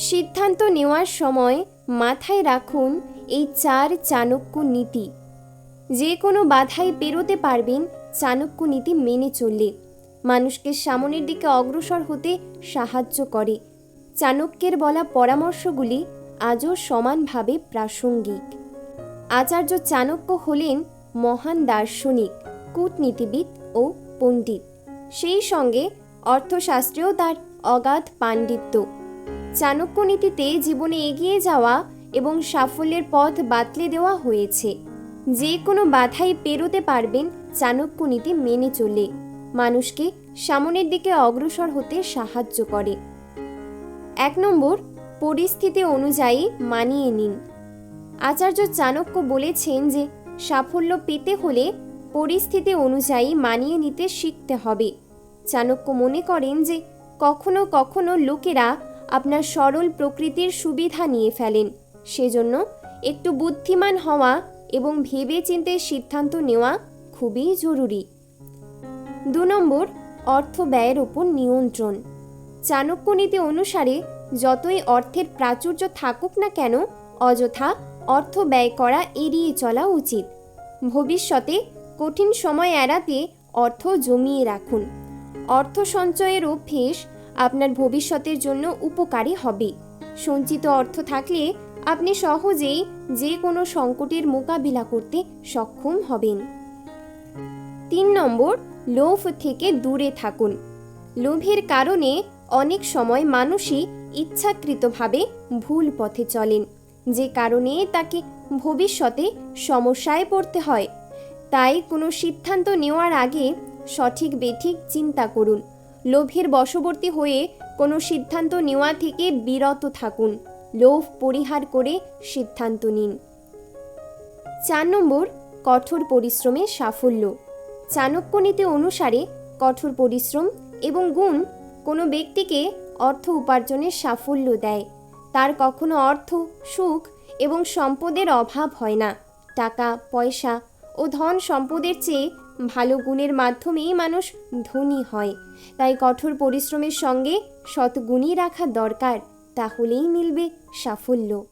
সিদ্ধান্ত নেওয়ার সময় মাথায় রাখুন এই চার চাণক্য নীতি। যে কোনো বাধাই পেরোতে পারবেন চাণক্য নীতি মেনে চললে। মানুষকে সামনের দিকে অগ্রসর হতে সাহায্য করে। চাণক্যের বলা পরামর্শগুলি আজও সমানভাবে প্রাসঙ্গিক। আচার্য চাণক্য হলেন মহান দার্শনিক, কূটনীতিবিদ ও পণ্ডিত। সেই সঙ্গে অর্থশাস্ত্রেও তার অগাধ পাণ্ডিত্য। চাণক্য নীতিতে জীবনে এগিয়ে যাওয়া এবং সাফল্যের পথ বাতলে দেওয়া হয়েছে। যে কোনো বাধাই পেরোতে পারবেন চাণক্য নীতি মেনে চলে। মানুষকে সামনের দিকে অগ্রসর হতে সাহায্য করে। এক নম্বর, পরিস্থিতি অনুযায়ী মানিয়ে নিন। আচার্য চাণক্য বলেছেন যে, সাফল্য পেতে হলে পরিস্থিতি অনুযায়ী মানিয়ে নিতে শিখতে হবে। চাণক্য মনে করেন যে, কখনো কখনো লোকেরা আপনার সরল প্রকৃতির সুবিধা নিয়ে ফেলেন। সেজন্য একটু বুদ্ধিমান হওয়া এবং ভেবে চিন্তে সিদ্ধান্ত নেওয়া খুবই জরুরি। দু নম্বর, অর্থ ব্যয়ের ওপর নিয়ন্ত্রণ। চাণক্য নীতি অনুসারে যতই অর্থের প্রাচুর্য থাকুক না কেন, অযথা অর্থ ব্যয় করা এড়িয়ে চলা উচিত। ভবিষ্যতে কঠিন সময় এড়াতে অর্থ জমিয়ে রাখুন। অর্থ সঞ্চয়ের অভ্যেস আপনার ভবিষ্যতের জন্য উপকারী হবে। সঞ্চিত অর্থ থাকলে আপনি সহজেই যে কোনো সংকটের মোকাবিলা করতে সক্ষম হবেন। তিন নম্বর, লোভ থেকে দূরে থাকুন। লোভের কারণে অনেক সময় মানুষই ইচ্ছাকৃতভাবে ভুল পথে চলেন, যে কারণে তাকে ভবিষ্যতে সমস্যায় পড়তে হয়। তাই কোনো সিদ্ধান্ত নেওয়ার আগে সঠিক বেঠিক চিন্তা করুন। লোভের বশবর্তী হয়ে কোনো সিদ্ধান্ত নেওয়া থেকে বিরত থাকুন। লোভ পরিহার করে সিদ্ধান্ত নিন। চার নম্বর, কঠোর পরিশ্রমের সাফল্য। চাণক্য নীতি অনুসারে কঠোর পরিশ্রম এবং গুণ কোনো ব্যক্তিকে অর্থ উপার্জনের সাফল্য দেয়। তার কখনো অর্থ, সুখ এবং সম্পদের অভাব হয় না। টাকা, পয়সা ও ধন সম্পদের চেয়ে ভালো গুণের মাধ্যমেই মানুষ ধনী হয়। তাই কঠোর পরিশ্রমের সঙ্গে সৎগুণই রাখা দরকার, তাহলেই মিলবে সাফল্য।